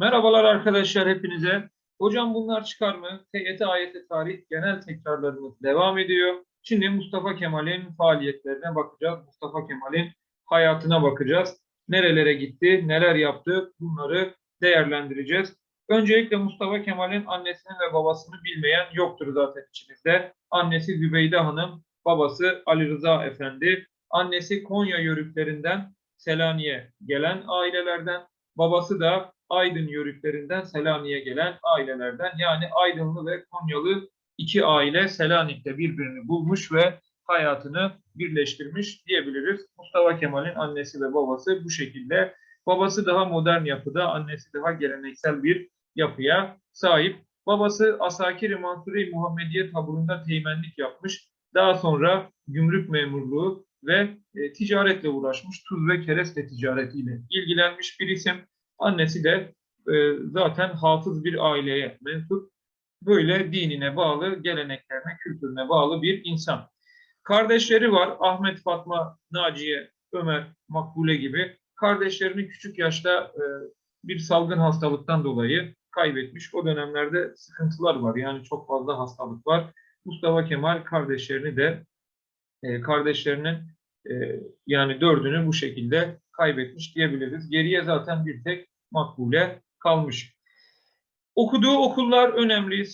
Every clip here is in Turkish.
Merhabalar arkadaşlar hepinize. Hocam bunlar çıkar mı? TYT AYT tarih genel tekrarlarımız devam ediyor. Şimdi Mustafa Kemal'in faaliyetlerine bakacağız. Mustafa Kemal'in hayatına bakacağız. Nerelere gitti, neler yaptı bunları değerlendireceğiz. Öncelikle Mustafa Kemal'in annesini ve babasını bilmeyen yoktur zaten içimizde. Annesi Zübeyde Hanım, babası Ali Rıza Efendi. Annesi Konya yörüklerinden Selanik'e gelen ailelerden. Babası da Aydın yörüklerinden Selanik'e gelen ailelerden. Yani Aydınlı ve Konyalı iki aile Selanik'te birbirini bulmuş ve hayatını birleştirmiş diyebiliriz. Mustafa Kemal'in annesi ve babası bu şekilde. Babası daha modern yapıda, annesi daha geleneksel bir yapıya sahip. Babası Asakir-i Mansuri Muhammediye taburunda teğmenlik yapmış. Daha sonra gümrük memurluğu ve e, ticaretle uğraşmış. Tuz ve kereste ticaretiyle ilgilenmiş bir isim. Annesi de e, zaten hafız bir aileye mensup. Böyle dinine bağlı, geleneklerine, kültürüne bağlı bir insan. Kardeşleri var. Ahmet, Fatma, Naciye, Ömer, Makbule gibi. Kardeşlerini küçük yaşta e, bir salgın hastalıktan dolayı kaybetmiş. O dönemlerde sıkıntılar var. Yani çok fazla hastalık var. Mustafa Kemal kardeşlerini de e, kardeşlerinin yani dördünü bu şekilde kaybetmiş diyebiliriz. Geriye zaten bir tek Makbule kalmış. Okuduğu okullar önemli.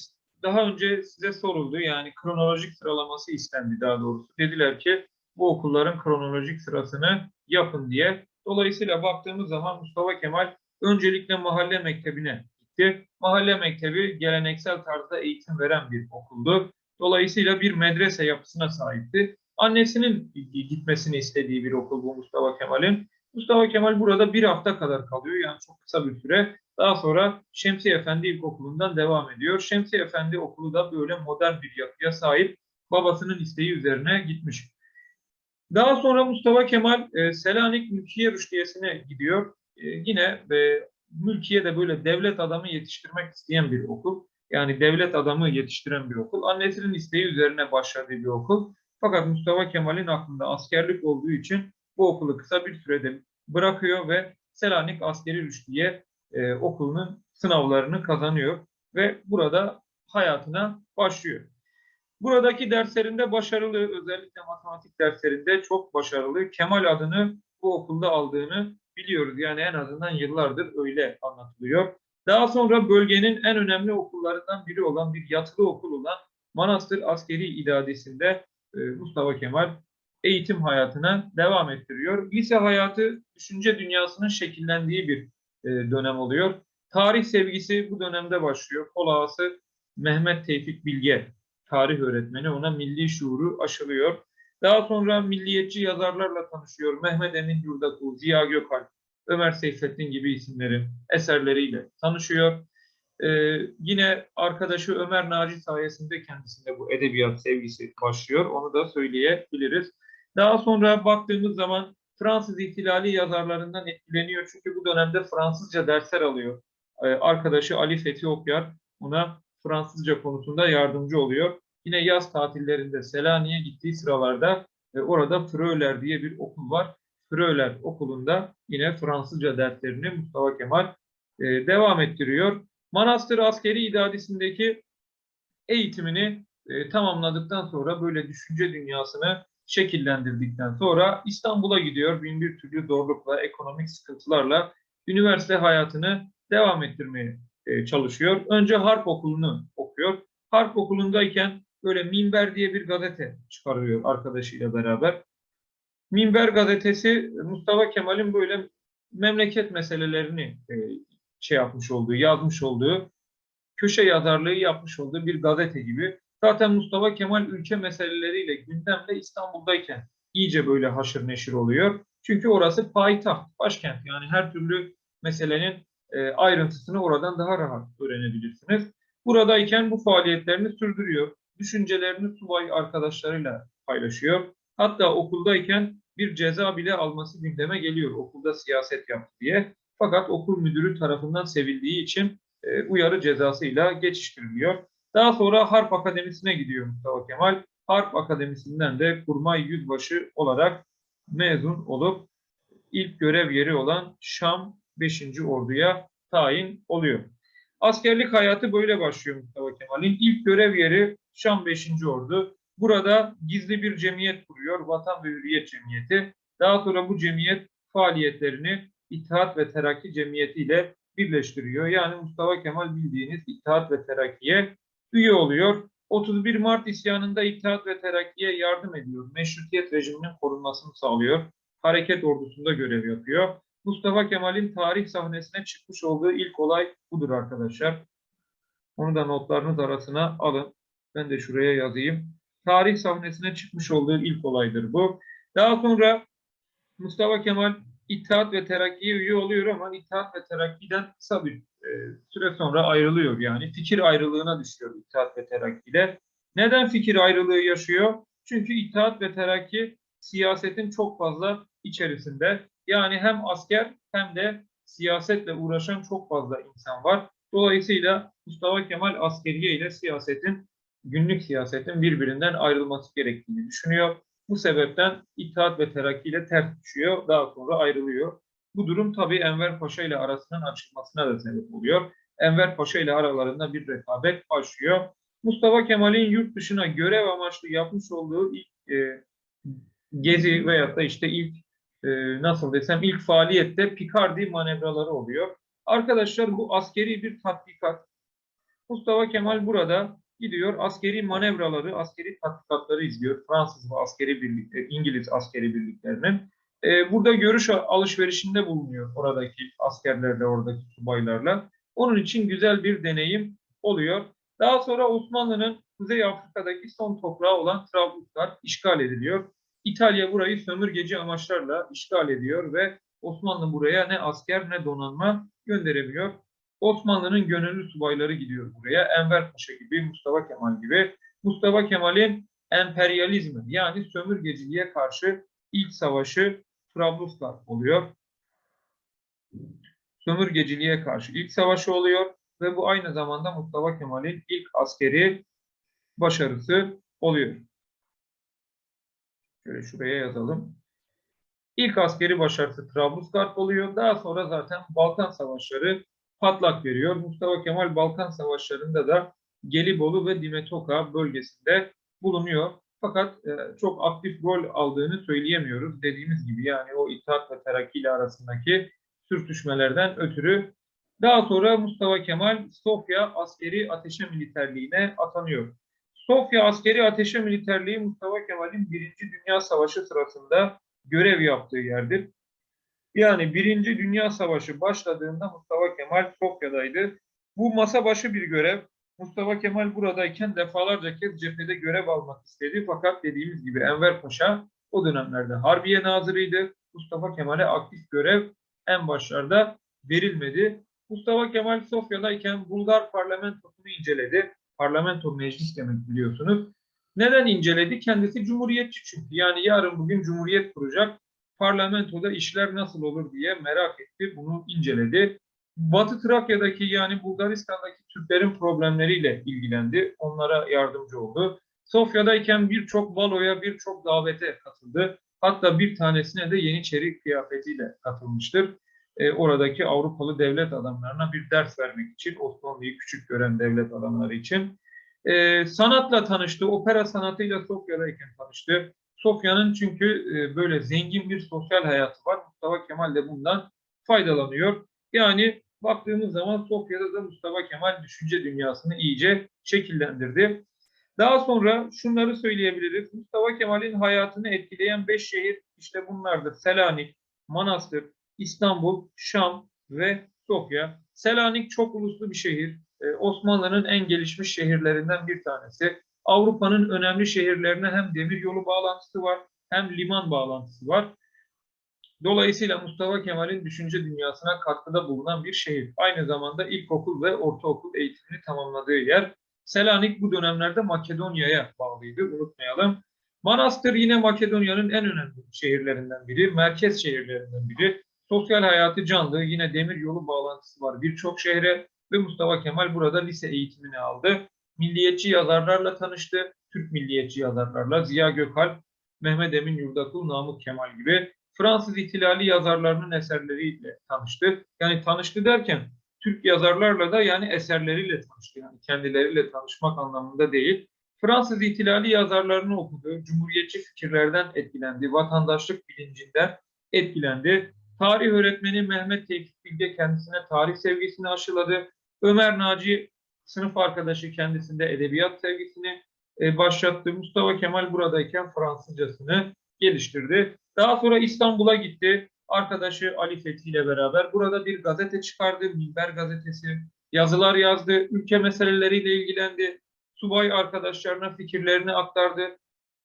Daha önce size soruldu yani kronolojik sıralaması istendi daha doğrusu. Dediler ki bu okulların kronolojik sırasını yapın diye. Dolayısıyla baktığımız zaman Mustafa Kemal öncelikle mahalle mektebine gitti. Mahalle mektebi geleneksel tarzda eğitim veren bir okuldu. Dolayısıyla bir medrese yapısına sahipti. Annesinin gitmesini istediği bir okul bu Mustafa Kemal'in. Mustafa Kemal burada bir hafta kadar kalıyor. Yani çok kısa bir süre. Daha sonra Şemsi Efendi İlkokulu'ndan devam ediyor. Şemsi Efendi Okulu da böyle modern bir yapıya sahip. Babasının isteği üzerine gitmiş. Daha sonra Mustafa Kemal e, Selanik Mülkiye Rüştiyesi'ne gidiyor. E, yine e, Mülkiye de böyle devlet adamı yetiştirmek isteyen bir okul. Yani devlet adamı yetiştiren bir okul. Annesinin isteği üzerine başladığı bir okul. Fakat Mustafa Kemal'in aklında askerlik olduğu için bu okulu kısa bir sürede bırakıyor ve Selanik Askeri Rüştiye e, okulunun sınavlarını kazanıyor ve burada hayatına başlıyor. Buradaki derslerinde başarılı, özellikle matematik derslerinde çok başarılı. Kemal adını bu okulda aldığını biliyoruz. Yani en azından yıllardır öyle anlatılıyor. Daha sonra bölgenin en önemli okullarından biri olan bir yatılı okul olan Manastır Askeri İdadesi'nde e, Mustafa Kemal eğitim hayatına devam ettiriyor. Lise hayatı düşünce dünyasının şekillendiği bir e, dönem oluyor. Tarih sevgisi bu dönemde başlıyor. Kol Mehmet Tevfik Bilge, tarih öğretmeni ona milli şuuru aşılıyor. Daha sonra milliyetçi yazarlarla tanışıyor. Mehmet Emin Yurdakul, Ziya Gökalp, Ömer Seyfettin gibi isimlerin eserleriyle tanışıyor. Ee, yine arkadaşı Ömer Naci sayesinde kendisinde bu edebiyat sevgisi başlıyor. Onu da söyleyebiliriz. Daha sonra baktığımız zaman Fransız ihtilali yazarlarından etkileniyor. Çünkü bu dönemde Fransızca dersler alıyor. Ee, arkadaşı Ali Fethi Okyar ona Fransızca konusunda yardımcı oluyor. Yine yaz tatillerinde Selanik'e gittiği sıralarda e, orada Fröler diye bir okul var. Fröler okulunda yine Fransızca derslerini Mustafa Kemal e, devam ettiriyor. Manastır Askeri İdadisi'ndeki eğitimini e, tamamladıktan sonra böyle düşünce dünyasını şekillendirdikten sonra İstanbul'a gidiyor. Bin bir türlü zorlukla, ekonomik sıkıntılarla üniversite hayatını devam ettirmeye e, çalışıyor. Önce Harp Okulu'nu okuyor. Harp Okulu'ndayken böyle Minber diye bir gazete çıkarıyor arkadaşıyla beraber. Minber gazetesi Mustafa Kemal'in böyle memleket meselelerini e, şey yapmış olduğu, yazmış olduğu, köşe yazarlığı yapmış olduğu bir gazete gibi. Zaten Mustafa Kemal ülke meseleleriyle gündemde İstanbul'dayken iyice böyle haşır neşir oluyor. Çünkü orası payitaht, başkent. Yani her türlü meselenin e, ayrıntısını oradan daha rahat öğrenebilirsiniz. Buradayken bu faaliyetlerini sürdürüyor. Düşüncelerini subay arkadaşlarıyla paylaşıyor. Hatta okuldayken bir ceza bile alması gündeme geliyor. Okulda siyaset yaptı diye. Fakat okul müdürü tarafından sevildiği için e, uyarı cezasıyla geçiştiriliyor. Daha sonra Harp Akademisi'ne gidiyor Mustafa Kemal. Harp Akademisi'nden de kurmay yüzbaşı olarak mezun olup ilk görev yeri olan Şam 5. Ordu'ya tayin oluyor. Askerlik hayatı böyle başlıyor Mustafa Kemal'in. İlk görev yeri Şam 5. Ordu. Burada gizli bir cemiyet kuruyor. Vatan ve Hürriyet Cemiyeti. Daha sonra bu cemiyet faaliyetlerini İttihat ve Terakki Cemiyeti ile birleştiriyor. Yani Mustafa Kemal bildiğiniz İttihat ve Terakki'ye üye oluyor. 31 Mart isyanında İttihat ve Terakki'ye yardım ediyor. Meşrutiyet rejiminin korunmasını sağlıyor. Hareket ordusunda görev yapıyor. Mustafa Kemal'in tarih sahnesine çıkmış olduğu ilk olay budur arkadaşlar. Onu da notlarınız arasına alın. Ben de şuraya yazayım. Tarih sahnesine çıkmış olduğu ilk olaydır bu. Daha sonra Mustafa Kemal İttihat ve Terakki'ye üye oluyor ama İttihat ve Terakki'den kısa bir e, süre sonra ayrılıyor. Yani fikir ayrılığına düşüyor İttihat ve Terakki'de. Neden fikir ayrılığı yaşıyor? Çünkü İttihat ve Terakki siyasetin çok fazla içerisinde. Yani hem asker hem de siyasetle uğraşan çok fazla insan var. Dolayısıyla Mustafa Kemal askeriye ile siyasetin, günlük siyasetin birbirinden ayrılması gerektiğini düşünüyor. Bu sebepten İttihat ve Terakki ile ters düşüyor, daha sonra ayrılıyor. Bu durum tabii Enver Paşa ile arasının açılmasına da sebep oluyor. Enver Paşa ile aralarında bir rekabet başlıyor. Mustafa Kemal'in yurt dışına görev amaçlı yapmış olduğu ilk e, gezi veyahut da işte ilk e, nasıl desem ilk faaliyette Picardy manevraları oluyor. Arkadaşlar bu askeri bir tatbikat. Mustafa Kemal burada gidiyor askeri manevraları, askeri tatbikatları izliyor. Fransız ve askeri birlik, e, İngiliz askeri birliklerinin. E, burada görüş alışverişinde bulunuyor oradaki askerlerle, oradaki subaylarla. Onun için güzel bir deneyim oluyor. Daha sonra Osmanlı'nın Kuzey Afrika'daki son toprağı olan Trablusgar işgal ediliyor. İtalya burayı sömürgeci amaçlarla işgal ediyor ve Osmanlı buraya ne asker ne donanma gönderemiyor. Osmanlı'nın gönüllü subayları gidiyor buraya. Enver Paşa gibi, Mustafa Kemal gibi. Mustafa Kemal'in emperyalizmi yani sömürgeciliğe karşı ilk savaşı Trablusgar oluyor. Sömürgeciliğe karşı ilk savaşı oluyor ve bu aynı zamanda Mustafa Kemal'in ilk askeri başarısı oluyor. Şöyle şuraya yazalım. İlk askeri başarısı Trablusgarp oluyor. Daha sonra zaten Balkan Savaşları patlak veriyor. Mustafa Kemal Balkan Savaşları'nda da Gelibolu ve Dimetoka bölgesinde bulunuyor. Fakat e, çok aktif rol aldığını söyleyemiyoruz. Dediğimiz gibi yani o İttihat ve Terakki ile arasındaki sürtüşmelerden ötürü. Daha sonra Mustafa Kemal Sofya askeri ateşe militerliğine atanıyor. Sofya askeri ateşe militerliği Mustafa Kemal'in Birinci Dünya Savaşı sırasında görev yaptığı yerdir. Yani Birinci Dünya Savaşı başladığında Mustafa Kemal Sofya'daydı. Bu masa başı bir görev. Mustafa Kemal buradayken defalarca kez cephede görev almak istedi. Fakat dediğimiz gibi Enver Paşa o dönemlerde Harbiye Nazırıydı. Mustafa Kemal'e aktif görev en başlarda verilmedi. Mustafa Kemal Sofya'dayken Bulgar parlamentosunu inceledi. Parlamento meclis demek biliyorsunuz. Neden inceledi? Kendisi cumhuriyetçi çünkü. Yani yarın bugün cumhuriyet kuracak. Parlamentoda işler nasıl olur diye merak etti. Bunu inceledi. Batı Trakya'daki yani Bulgaristan'daki Türklerin problemleriyle ilgilendi. Onlara yardımcı oldu. Sofya'dayken birçok baloya, birçok davete katıldı. Hatta bir tanesine de Yeniçeri kıyafetiyle katılmıştır. E, oradaki Avrupalı devlet adamlarına bir ders vermek için, Osmanlı'yı küçük gören devlet adamları için. E, sanatla tanıştı, opera sanatıyla Sofya'dayken tanıştı. Sofya'nın çünkü e, böyle zengin bir sosyal hayatı var. Mustafa Kemal de bundan faydalanıyor. Yani baktığımız zaman Sofya'da da Mustafa Kemal düşünce dünyasını iyice şekillendirdi. Daha sonra şunları söyleyebiliriz. Mustafa Kemal'in hayatını etkileyen beş şehir işte bunlardır. Selanik, Manastır, İstanbul, Şam ve Sofya. Selanik çok uluslu bir şehir. Ee, Osmanlı'nın en gelişmiş şehirlerinden bir tanesi. Avrupa'nın önemli şehirlerine hem demiryolu bağlantısı var hem liman bağlantısı var. Dolayısıyla Mustafa Kemal'in düşünce dünyasına katkıda bulunan bir şehir. Aynı zamanda ilkokul ve ortaokul eğitimini tamamladığı yer. Selanik bu dönemlerde Makedonya'ya bağlıydı, unutmayalım. Manastır yine Makedonya'nın en önemli şehirlerinden biri, merkez şehirlerinden biri. Sosyal hayatı canlı, yine demir yolu bağlantısı var birçok şehre ve Mustafa Kemal burada lise eğitimini aldı. Milliyetçi yazarlarla tanıştı, Türk milliyetçi yazarlarla Ziya Gökalp, Mehmet Emin Yurdakul, Namık Kemal gibi Fransız ihtilali yazarlarının eserleriyle tanıştı. Yani tanıştı derken Türk yazarlarla da yani eserleriyle tanıştı. Yani kendileriyle tanışmak anlamında değil. Fransız ihtilali yazarlarını okudu. Cumhuriyetçi fikirlerden etkilendi. Vatandaşlık bilincinden etkilendi. Tarih öğretmeni Mehmet Tevfik Bilge kendisine tarih sevgisini aşıladı. Ömer Naci sınıf arkadaşı kendisinde edebiyat sevgisini e, başlattı. Mustafa Kemal buradayken Fransızcasını geliştirdi. Daha sonra İstanbul'a gitti. Arkadaşı Ali Fethi ile beraber burada bir gazete çıkardı. Minber gazetesi. Yazılar yazdı. Ülke meseleleriyle ilgilendi. Subay arkadaşlarına fikirlerini aktardı.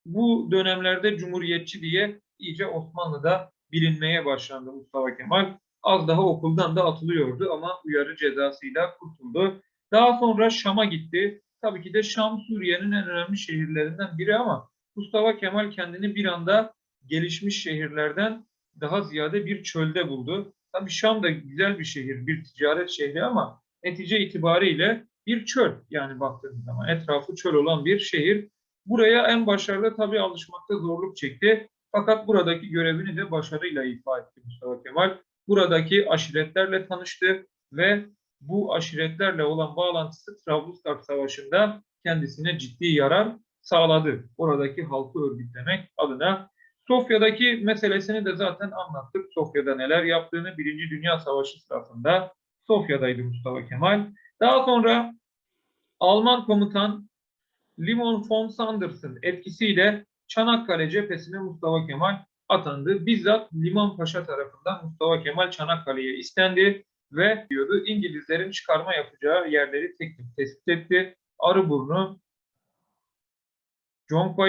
Bu dönemlerde Cumhuriyetçi diye iyice Osmanlı'da bilinmeye başlandı Mustafa Kemal. Az daha okuldan da atılıyordu ama uyarı cezasıyla kurtuldu. Daha sonra Şam'a gitti. Tabii ki de Şam Suriye'nin en önemli şehirlerinden biri ama Mustafa Kemal kendini bir anda gelişmiş şehirlerden daha ziyade bir çölde buldu. Tabii Şam da güzel bir şehir, bir ticaret şehri ama netice itibariyle bir çöl yani baktığınız zaman etrafı çöl olan bir şehir. Buraya en başlarda tabii alışmakta zorluk çekti. Fakat buradaki görevini de başarıyla ifa etti Mustafa Kemal. Buradaki aşiretlerle tanıştı ve bu aşiretlerle olan bağlantısı Trablusgarp Savaşı'nda kendisine ciddi yarar sağladı. Oradaki halkı örgütlemek adına. Sofya'daki meselesini de zaten anlattık. Sofya'da neler yaptığını Birinci Dünya Savaşı sırasında Sofya'daydı Mustafa Kemal. Daha sonra Alman komutan Limon von Sanders'ın etkisiyle Çanakkale cephesine Mustafa Kemal atandı. Bizzat Liman Paşa tarafından Mustafa Kemal Çanakkale'ye istendi ve diyordu İngilizlerin çıkarma yapacağı yerleri tek tespit etti. Arıburnu, Conk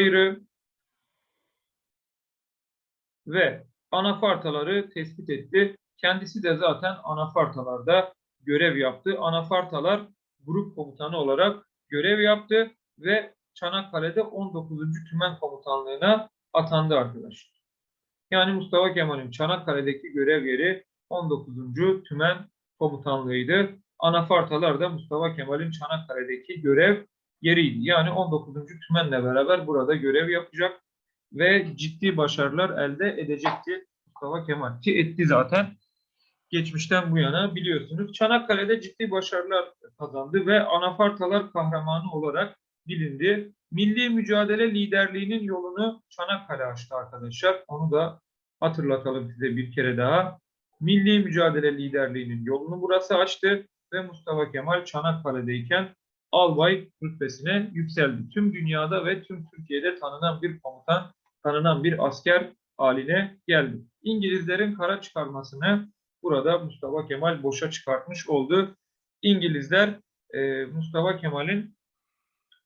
ve anafartaları tespit etti. Kendisi de zaten anafartalarda görev yaptı. Anafartalar grup komutanı olarak görev yaptı ve Çanakkale'de 19. Tümen Komutanlığı'na atandı arkadaşlar. Yani Mustafa Kemal'in Çanakkale'deki görev yeri 19. Tümen Komutanlığı'ydı. Anafartalar da Mustafa Kemal'in Çanakkale'deki görev yeriydi. Yani 19. Tümen'le beraber burada görev yapacak ve ciddi başarılar elde edecekti Mustafa Kemal. Ki etti zaten geçmişten bu yana biliyorsunuz. Çanakkale'de ciddi başarılar kazandı ve anafartalar kahramanı olarak bilindi. Milli mücadele liderliğinin yolunu Çanakkale açtı arkadaşlar. Onu da hatırlatalım size bir kere daha. Milli mücadele liderliğinin yolunu burası açtı ve Mustafa Kemal Çanakkale'deyken albay rütbesine yükseldi. Tüm dünyada ve tüm Türkiye'de tanınan bir komutan, tanınan bir asker haline geldi. İngilizlerin kara çıkarmasını burada Mustafa Kemal boşa çıkartmış oldu. İngilizler e, Mustafa Kemal'in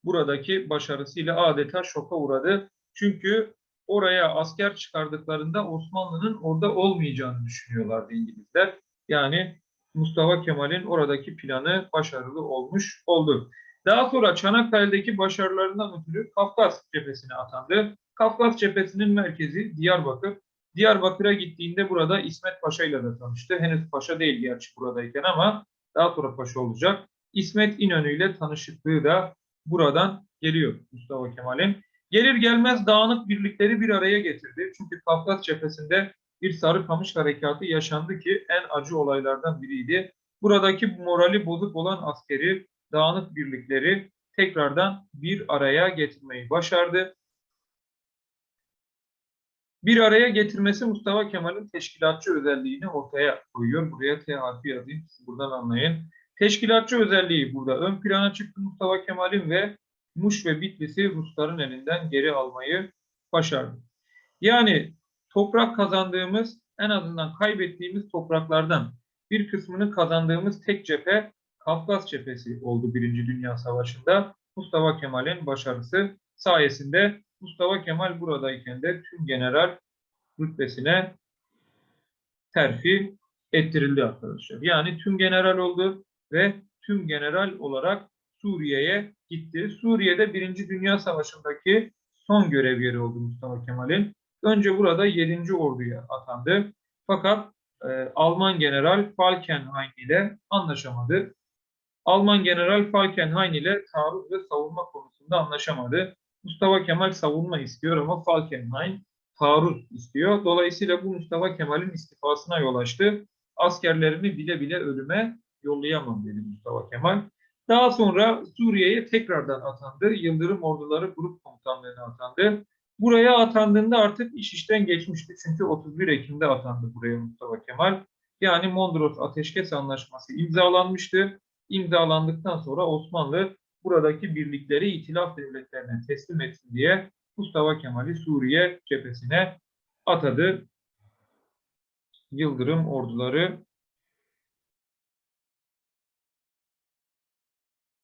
buradaki başarısıyla adeta şoka uğradı. Çünkü oraya asker çıkardıklarında Osmanlı'nın orada olmayacağını düşünüyorlardı İngilizler. Yani Mustafa Kemal'in oradaki planı başarılı olmuş oldu. Daha sonra Çanakkale'deki başarılarından ötürü Kafkas cephesine atandı. Kafkas cephesinin merkezi Diyarbakır. Diyarbakır'a gittiğinde burada İsmet Paşa ile de tanıştı. Henüz paşa değil gerçi buradayken ama daha sonra paşa olacak. İsmet İnönü ile tanışıklığı da buradan geliyor Mustafa Kemal'in. Gelir gelmez dağınık birlikleri bir araya getirdi. Çünkü Kafkas cephesinde bir Sarıkamış harekatı yaşandı ki en acı olaylardan biriydi. Buradaki morali bozuk olan askeri dağınık birlikleri tekrardan bir araya getirmeyi başardı. Bir araya getirmesi Mustafa Kemal'in teşkilatçı özelliğini ortaya koyuyor. Buraya T harfi yazayım, buradan anlayın. Teşkilatçı özelliği burada ön plana çıktı Mustafa Kemal'in ve Muş ve Bitlis'i Rusların elinden geri almayı başardı. Yani toprak kazandığımız, en azından kaybettiğimiz topraklardan bir kısmını kazandığımız tek cephe Kafkas cephesi oldu Birinci Dünya Savaşı'nda. Mustafa Kemal'in başarısı sayesinde Mustafa Kemal buradayken de tüm general rütbesine terfi ettirildi arkadaşlar. Yani tüm general oldu ve tüm general olarak Suriye'ye gitti. Suriye'de Birinci Dünya Savaşı'ndaki son görev yeri oldu Mustafa Kemal'in. Önce burada 7. Ordu'ya atandı. Fakat e, Alman General Falkenhayn ile anlaşamadı. Alman General Falkenhayn ile taarruz ve savunma konusunda anlaşamadı. Mustafa Kemal savunma istiyor ama Falkenhayn taarruz istiyor. Dolayısıyla bu Mustafa Kemal'in istifasına yol açtı. Askerlerini bile bile ölüme yollayamam dedi Mustafa Kemal. Daha sonra Suriye'ye tekrardan atandı. Yıldırım Orduları Grup Komutanlığı'na atandı. Buraya atandığında artık iş işten geçmişti. Çünkü 31 Ekim'de atandı buraya Mustafa Kemal. Yani Mondros Ateşkes Anlaşması imzalanmıştı. İmzalandıktan sonra Osmanlı buradaki birlikleri itilaf devletlerine teslim etsin diye Mustafa Kemal'i Suriye cephesine atadı. Yıldırım orduları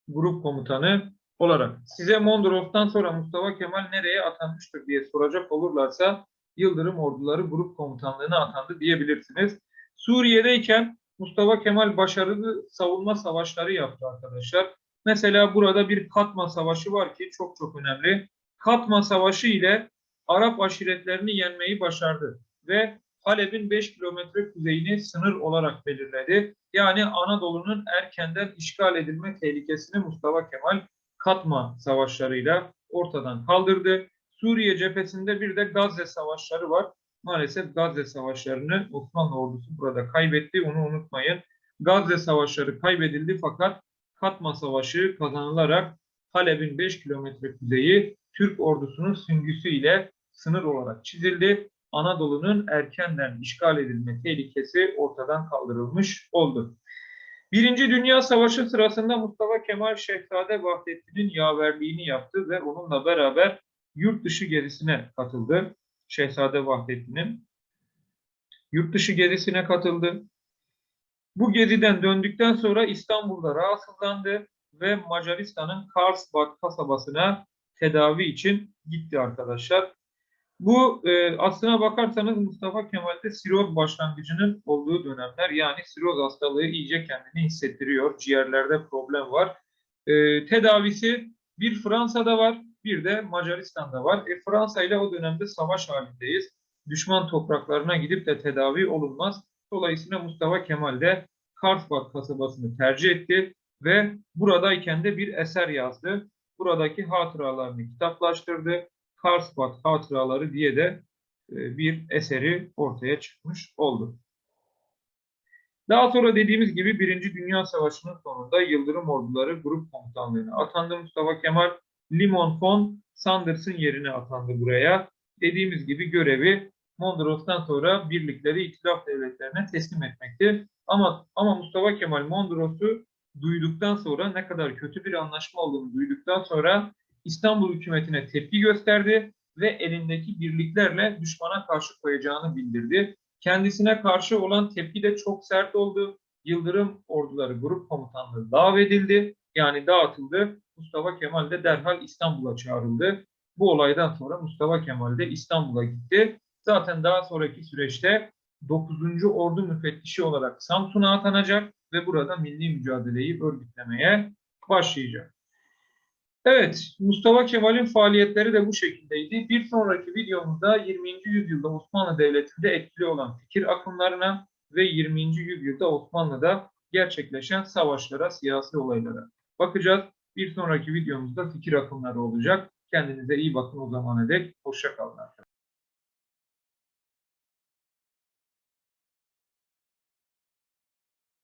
grup komutanı olarak. Size Mondros'tan sonra Mustafa Kemal nereye atanmıştır diye soracak olurlarsa Yıldırım Orduları Grup Komutanlığı'na atandı diyebilirsiniz. Suriye'deyken Mustafa Kemal başarılı savunma savaşları yaptı arkadaşlar. Mesela burada bir Katma Savaşı var ki çok çok önemli. Katma Savaşı ile Arap aşiretlerini yenmeyi başardı ve Halep'in 5 kilometre kuzeyini sınır olarak belirledi. Yani Anadolu'nun erkenden işgal edilme tehlikesini Mustafa Kemal Katma savaşlarıyla ortadan kaldırdı. Suriye cephesinde bir de Gazze savaşları var. Maalesef Gazze savaşlarını Osmanlı ordusu burada kaybetti. Onu unutmayın. Gazze savaşları kaybedildi fakat Katma Savaşı kazanılarak Halep'in 5 kilometre kuzeyi Türk ordusunun süngüsüyle sınır olarak çizildi. Anadolu'nun erkenden işgal edilme tehlikesi ortadan kaldırılmış oldu. Birinci Dünya Savaşı sırasında Mustafa Kemal Şehzade Vahdettin'in yaverliğini yaptı ve onunla beraber yurt dışı gezisine katıldı. Şehzade Vahdettin'in yurt dışı gezisine katıldı. Bu geziden döndükten sonra İstanbul'da rahatsızlandı ve Macaristan'ın Karlsbad kasabasına tedavi için gitti arkadaşlar. Bu e, aslına bakarsanız Mustafa Kemal'de siroz başlangıcının olduğu dönemler yani siroz hastalığı iyice kendini hissettiriyor. Ciğerlerde problem var. E, tedavisi bir Fransa'da var bir de Macaristan'da var. E, Fransa ile o dönemde savaş halindeyiz. Düşman topraklarına gidip de tedavi olunmaz. Dolayısıyla Mustafa Kemal de Karlsbad kasabasını tercih etti ve buradayken de bir eser yazdı. Buradaki hatıralarını kitaplaştırdı. Karlsbad Hatıraları diye de e, bir eseri ortaya çıkmış oldu. Daha sonra dediğimiz gibi Birinci Dünya Savaşı'nın sonunda Yıldırım Orduları Grup Komutanlığı'na atandı Mustafa Kemal. Limon von Sanders'ın yerine atandı buraya. Dediğimiz gibi görevi Mondros'tan sonra birlikleri itilaf devletlerine teslim etmekti. Ama ama Mustafa Kemal Mondros'u duyduktan sonra ne kadar kötü bir anlaşma olduğunu duyduktan sonra İstanbul hükümetine tepki gösterdi ve elindeki birliklerle düşmana karşı koyacağını bildirdi. Kendisine karşı olan tepki de çok sert oldu. Yıldırım Orduları Grup Komutanlığı dağvedildi. Yani dağıtıldı. Mustafa Kemal de derhal İstanbul'a çağrıldı. Bu olaydan sonra Mustafa Kemal de İstanbul'a gitti. Zaten daha sonraki süreçte 9. Ordu Müfettişi olarak Samsun'a atanacak ve burada milli mücadeleyi örgütlemeye başlayacak. Evet, Mustafa Kemal'in faaliyetleri de bu şekildeydi. Bir sonraki videomuzda 20. yüzyılda Osmanlı Devleti'nde etkili olan fikir akımlarına ve 20. yüzyılda Osmanlı'da gerçekleşen savaşlara, siyasi olaylara bakacağız. Bir sonraki videomuzda fikir akımları olacak. Kendinize iyi bakın o zamana dek. Hoşça kalın arkadaşlar.